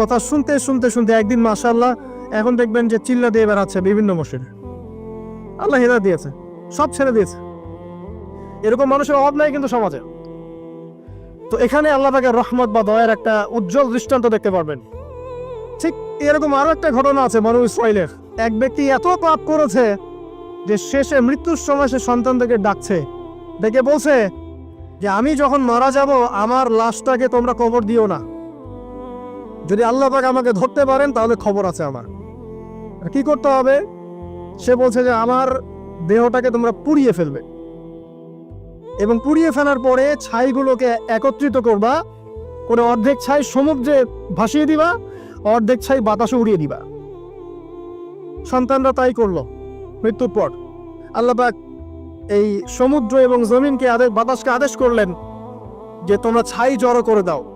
কথা শুনতে শুনতে শুনতে একদিন, মাশাআল্লাহ, এখন দেখবেন যে চিল্লা দিয়ে বেড়াচ্ছে বিভিন্ন মসজিদে। আল্লাহ হেদা দিয়েছে, সব ছেড়ে দিয়েছে। এরকম মানুষের অভাব নাই কিন্তু সমাজে। তো এখানে আল্লাহ পাকের রহমত বা দয়ার একটা উজ্জ্বল দৃষ্টান্ত দেখতে পারবেন। ঠিক এরকম আরও একটা ঘটনা আছে মানুষ ইসরায়েলের এক ব্যক্তি এত পাপ করেছে যে শেষে মৃত্যুর সময় সে সন্তানদেরকে ডাকছে। ডেকে বলছে যে, আমি যখন মারা যাব, আমার লাশটাকে তোমরা কবর দিও না। যদি আল্লাহ পাক আমাকে ধরতে পারেন, তাহলে খবর আছে আমার। কি করতে হবে? সে বলছে যে, আমার দেহটাকে তোমরা পুড়িয়ে ফেলবে। এবং পুড়িয়ে ফেলার পরে ছাইগুলোকে একত্রিত করবা, করে অর্ধেক ছাই সমুদ্রে ভাসিয়ে দিবা, অর্ধেক ছাই বাতাসে উড়িয়ে দিবা। সন্তানরা তাই করল, মৃত্যুর পর। আল্লাপাক এই সমুদ্র এবং জমিনকে আদেশ বাতাসকে আদেশ করলেন যে, তোমরা ছাই জড়ো করে দাও।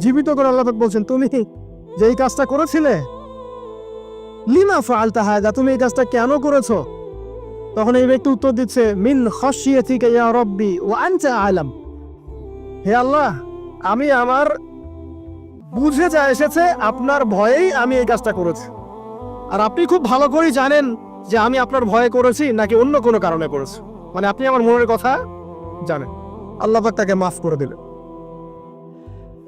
জীবিত করে আল্লাহ বলছেন, তুমি যে এই কাজটা করেছিলে, লিমা ফালতা হায়দা তুমি এই কাজটা কেন করেছ? তখন এই ব্যক্তি উত্তর দিচ্ছে, মিন ইয়া রব্বি ও আনতে আলাম। হে আল্লাহ, আমি আমার বুঝে যা এসেছে, আপনার ভয়েই আমি এই কাজটা করেছি। আর আপনি খুব ভালো করেই জানেন যে আমি আপনার ভয়ে করেছি, নাকি অন্য কোনো কারণে করেছি। মানে আপনি আমার মনের কথা জানেন। আল্লাহ তাকে মাফ করে দিলেন।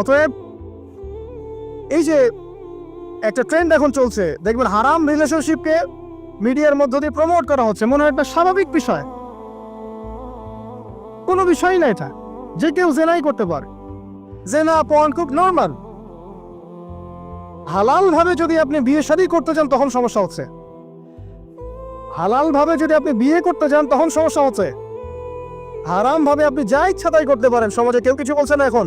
অতএব এই যে একটা ট্রেন্ড এখন চলছে, দেখবেন হারাম রিলেশনশিপকে মিডিয়ার মধ্য দিয়ে প্রমোট করা হচ্ছে, মনে হয় একটা স্বাভাবিক বিষয়। কোনো বিষয় না এটা, যে কেউ জেনাই করতে পারে। জেনা পণ খুব নর্মাল হালাল ভাবে যদি আপনি বিয়ে শাদী করতে চান, তখন সমস্যা হচ্ছে। হালাল ভাবে যদি আপনি বিয়ে করতে চান, তখন সমস্যা হচ্ছে। হারাম ভাবে আপনি যা ইচ্ছা তাই করতে পারেন, সমাজে কেউ কিছু বলছে না এখন।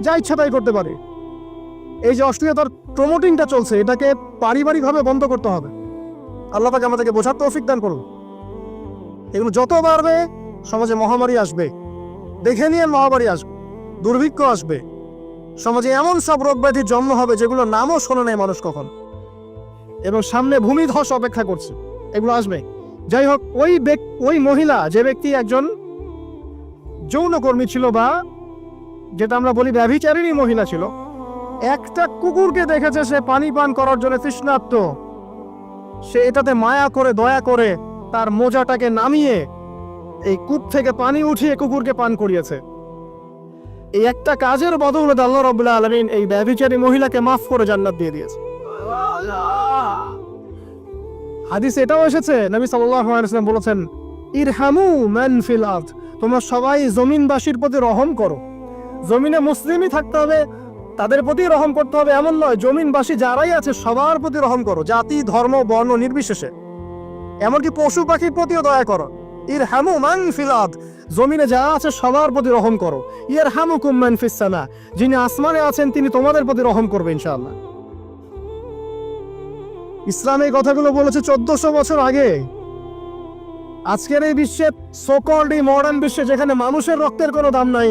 যা ইচ্ছা তাই করতে পারে। এই যে অশ্লীলতার প্রমোটিংটা চলছে, এটাকে পারিবারিকভাবে বন্ধ করতে হবে। আল্লাহ পাকে আমাদেরকে বোঝার তৌফিক দান করুন। এগুলো যত বাড়বে, সমাজে মহামারী আসবে। দেখে নিয়ে মহামারী আসবে দুর্ভিক্ষ আসবে। সমাজে এমন সব রোগ ব্যাধির জন্ম হবে যেগুলো নামও শোনে নাই মানুষ কখন। এবং সামনে ভূমিধস অপেক্ষা করছে। এগুলো আসবে। যাই হোক, ওই ওই মহিলা, যে ব্যক্তি একজন যৌনকর্মী ছিল বা যেটা আমরা বলি ব্যভিচারিণী মহিলা ছিল। একটা কুকুরকে দেখেছে, সে পানি পান করার জন্য তৃষ্ণার্ত। সে এটাতে মায়া করে, দয়া করে তার মোজাটাকে নামিয়ে এই কূপ থেকে পানি উঠিয়ে কুকুরকে পান করিয়েছে। এই একটা কাজের বদৌলতে আল্লাহ রবুল্লাহ আলমিন এই ব্যভিচারী মহিলাকে মাফ করে জান্নাত দিয়ে দিয়েছে। হাদিস এটাও এসেছে, নবী আলাইহি বলেছেন, ইরহামু মান ফিল তোমরা সবাই জমিনবাসীর প্রতি রহম করো। জমিনে মুসলিমই থাকতে হবে, তাদের প্রতি রহম করতে হবে এমন নয়, জমিনবাসী যারাই আছে সবার প্রতি রহম করো, জাতি, ধর্ম, বর্ণ নির্বিশেষে। এমনকি পশু পাখির প্রতিও দয়া করো। ইর হামু মান ফিলাদ জমিনে যা আছে সবার প্রতি রহম করো। ইয়ার হামু কুম্মান ফিসানা যিনি আসমানে আছেন তিনি তোমাদের প্রতি রহম করবে ইনশাআল্লাহ। ইসলাম এই কথাগুলো বলেছে চোদ্দশো বছর আগে। আজকের এই বিশ্বে সোকল্ড এই মডার্ন বিশ্বে যেখানে মানুষের রক্তের কোনো দাম নাই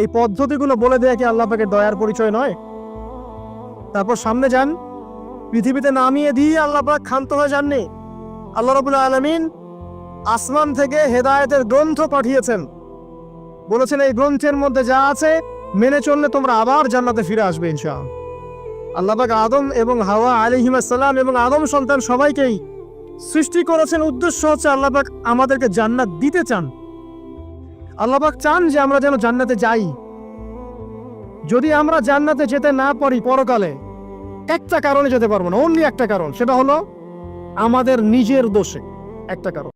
এই পদ্ধতিগুলো বলে দেয়া কি আল্লাহ পাকের দয়ার পরিচয় নয়? তারপর সামনে যান। পৃথিবীতে নামিয়ে দিয়ে আল্লাহ পাক ক্ষান্ত হয়ে যাননি। আল্লাহ রবুল্লা আলমিন আসমান থেকে হেদায়েতের গ্রন্থ পাঠিয়েছেন। বলেছেন, এই গ্রন্থের মধ্যে যা আছে, মেনে চললে তোমরা আবার জান্নাতে ফিরে আসবে ইনশাআল্লাহ। আল্লাহ পাক আদম এবং হাওয়া আলিহিমাসাল্লাম এবং আদম সন্তান সবাইকেই সৃষ্টি করেছেন। উদ্দেশ্য হচ্ছে আল্লাহ পাক আমাদেরকে জান্নাত দিতে চান। আল্লাহ পাক চান যে আমরা যেন জান্নাতে যাই। যদি আমরা জান্নাতে যেতে না পারি পরকালে, একটা কারণে যেতে পারব না অনলি একটা কারণ, সেটা হলো আমাদের নিজের দোষে একটা কারণ।